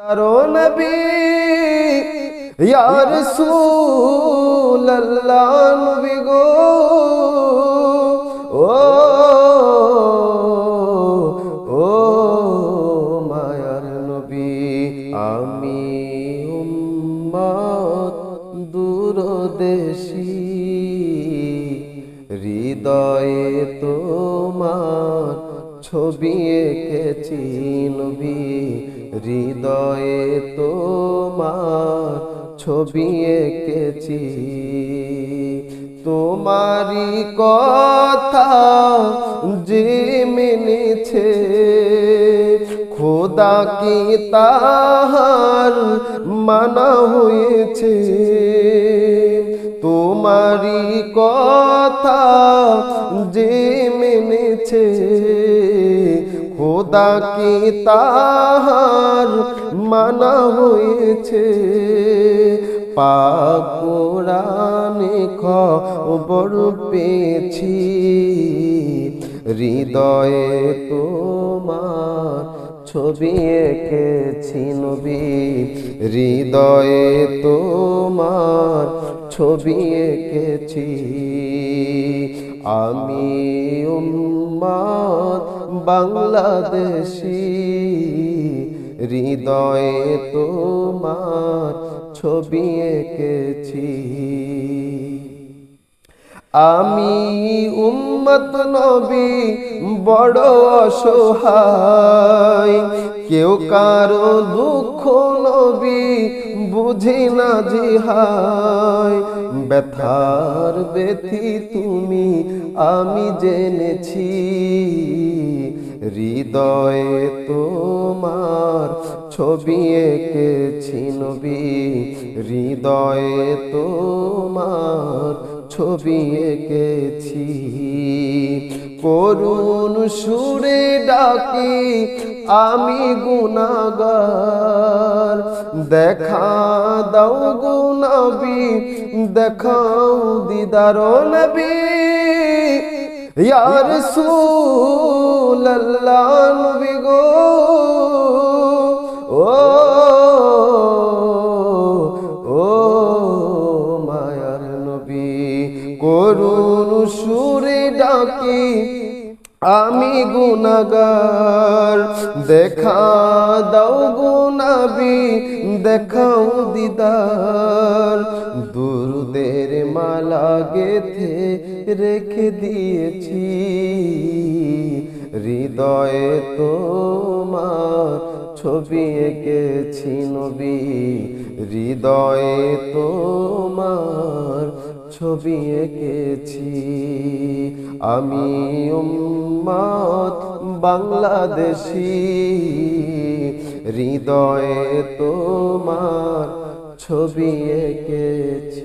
নবী ইয়া রাসূলুল্লাহ নবী গো। ও ও মায়ার নবী আমি উম্মত দূরদেশী হৃদয়ে তোমার ছবি এঁকেছি নবী, হৃদয়ে তোমার ছবি এঁকেছি। তোমারি কথা যে মেনেছে, খোদা কি তাহার মানা হয়েছে? তোমারি কথা যে মেনেছে খোদা কি তাহার মানা হয়েছে? পাকুরানে খবর পেয়েছি। হৃদয়ে তোমার ছবি এঁকেছি নবী। হৃদয়ে তোমার ছবি এঁকেছি। আমি উম্মাদ বাংলাদেশি হৃদয়ে তোমার ছবি এঁকেছি। আমি উম্মত নবী বড় অসহায় কেউ কারও দুঃখ নবী বুঝি না জিহায় ব্যথার ব্যথি তুমি আমি জেনেছি। হৃদয়ে তোমার ছবি এঁকেছি নবী, হৃদয়ে তোমার ছবি এঁকেছি। করুণ সুরে ডাকি, আমি গুনাগার দেখা দাও গুনাবি দেখাও দিদার নবী। ইয়ার রাসূলুল্লাহ নবী গো। করুণ সুরে ডাকি, আমি গুনাগার দেখা দাও গুনাবি দেখাও দিদার। দুরুদের মালা গেথে রেখে দিয়েছি। হৃদয়ে তোমার ছবি এঁকেছি নবী। হৃদয়ে তোমার ছবি এঁকেছি। আমি উম্মত বাংলাদেশি। হৃদয়ে তোমার ছবি এঁকেছি।